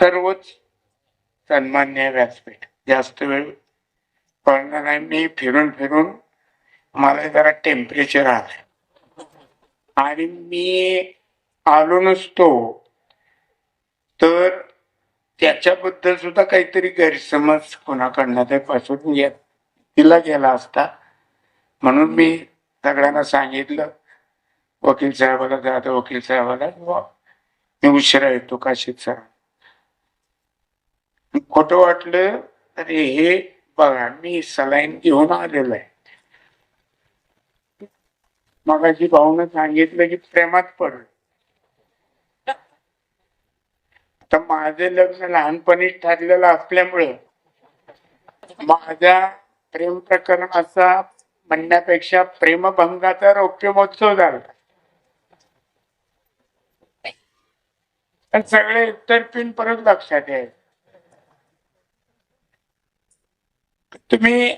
सर्वच सन्मान्य व्यासपीठ. जास्त वेळ पळणार नाही मी फिरून फिरून मला जरा टेम्परेचर आलं आणि मी आलो नसतो तर त्याच्याबद्दल सुद्धा काहीतरी गैरसमज कोणाकडनं ते पासून येत तिला गेला असता. म्हणून मी सगळ्यांना सांगितलं वकील साहेबाला जातो वकील साहेबाला. मी उशिरा येतो काशीत सर खोटं वाटलं तर हे बघा मी सलाईन घेऊन आलेलो आहे. मगाशी भाऊनं सांगितलं की प्रेमात पडलं. तर माझे लग्न लहानपणीच ठरलेलं असल्यामुळे माझ्या प्रेम प्रकरणाचा म्हणण्यापेक्षा प्रेमभंगाचा रौप्य महोत्सव झाला. सगळे उत्तर पिन परत लक्षात यायचं. तुम्ही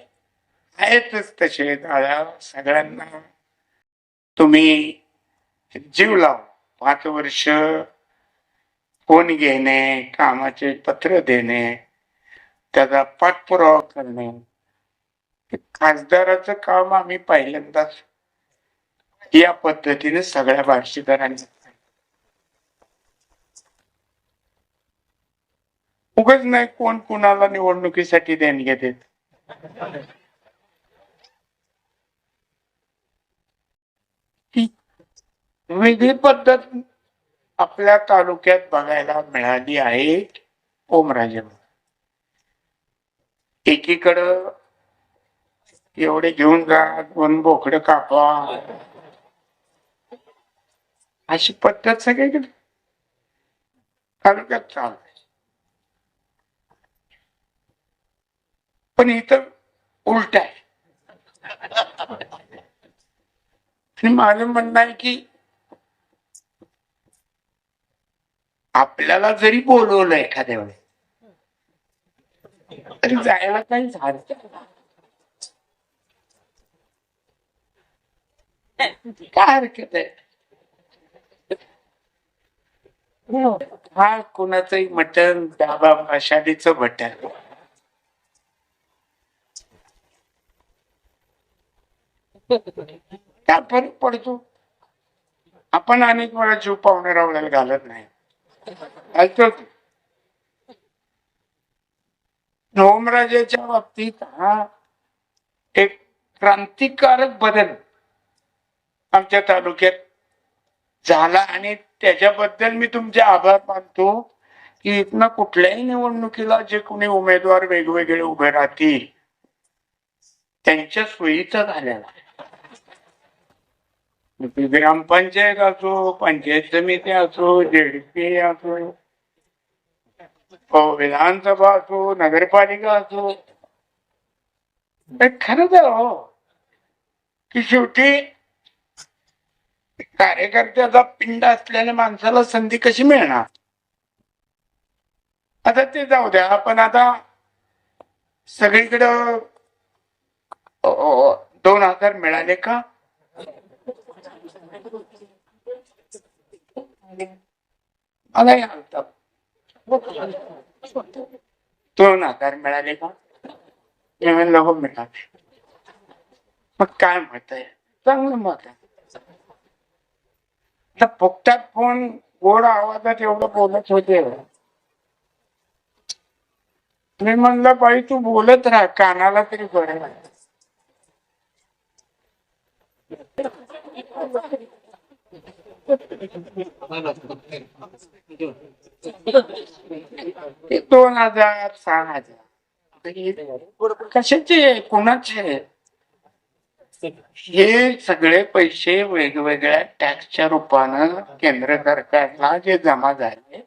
आहेतच तसे दादा सगळ्यांना. तुम्ही जीव लावा. पाच वर्ष फोन घेणे कामाचे पत्र देणे त्याचा पाठपुरावा करणे. खासदाराचं काम आम्ही पहिल्यांदाच या पद्धतीने सगळ्या बार्शीदारांनी उगच नाही कोण कुणाला निवडणुकीसाठी देणगे देत. विधी पद्धत आपल्या तालुक्यात बघायला मिळाली आहे ओमराजे एकीकडं एवढे घेऊन जा दोन बोकड कापा. अशी पद्धत सगळीकडे. तालुक्यात चालते. पण इथं उलट आहे. आणि माझं म्हणणं आहे की आपल्याला जरी बोलवलं एखाद्या वेळेस तरी जायला काही झालं काय हरकत आहे? हा. कुणाचंही मटण डाबा आषाढीचं मटण. काय फरक पडतो. आपण अनेक वेळा जीव पाहुणे रावल्याला घालत नाही. ऐकतो ओमराजेच्या बाबतीत हा एक क्रांतिकारक बदल आमच्या तालुक्यात झाला आणि त्याच्याबद्दल मी तुमचे आभार मानतो की इथनं कुठल्याही निवडणुकीला जे कोणी उमेदवार वेगवेगळे उभे राहतील त्यांच्या सोयीचा झालेला आहे. ग्रामपंचायत असो पंचायत समिती असो जेडपी असो हो, विधानसभा असो नगरपालिका असो. खरं तर हो की शेवटी कार्यकर्त्याचा पिंड असलेल्या माणसाला संधी कशी मिळणार? आता ते जाऊ द्या आपण आता सगळीकडं दोन हजार मिळाले का? मलाही आलता दोन हजार मिळाले का? मी म्हणलं हो मिळाले. मग काय मत आहे? चांगलं मत आहे. तर फुकटात फोन गोड आवाजात एवढं बोलत होते? मी म्हणलं बाई तू बोलत राहा. कानाला तरी बरं आहे. ते दोन हजार सहा हजार. हे कशाचे कोणाचे? हे सगळे पैसे वेगवेगळ्या टॅक्सच्या रूपानं केंद्र सरकारला जे जमा झाले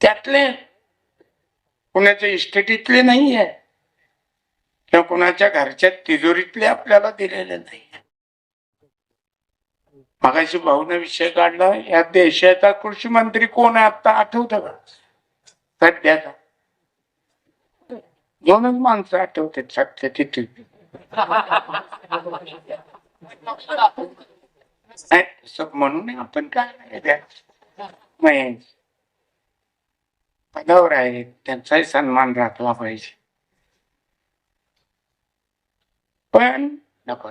त्यातले कुणाच्या इस्टेटीतले नाही आहे किंवा कुणाच्या घरच्या तिजोरीतले आपल्याला दिलेले नाही मगाशी भाऊने विषय काढला या देशाचा कृषी मंत्री कोण आहे आता आठवतं का? सध्याचा दोनच माणसं आठवते सध्या तिथे. नाही, म्हणून आपण काय नाही पदावर आहेत त्यांचाही सन्मान राखला पाहिजे. पण नको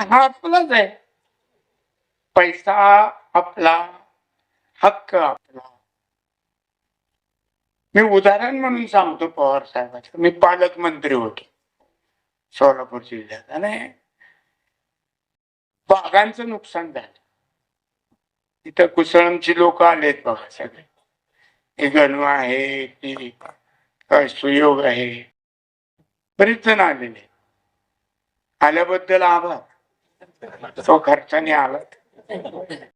हा आपलाच आहे. पैसा आपला हक्क आपला. मी उदाहरण म्हणून सांगतो पवार साहेबांचं. मी पालकमंत्री होतो. सोलापूर जिल्ह्यात. आणि बागांचं नुकसान झालं. तिथं कुसळमची लोक आलेत बघा सगळे. हे गणू आहे ती सुयोग आहे. बरेच जण आलेले. आल्याबद्दल आभार. तो खर्चाने आला.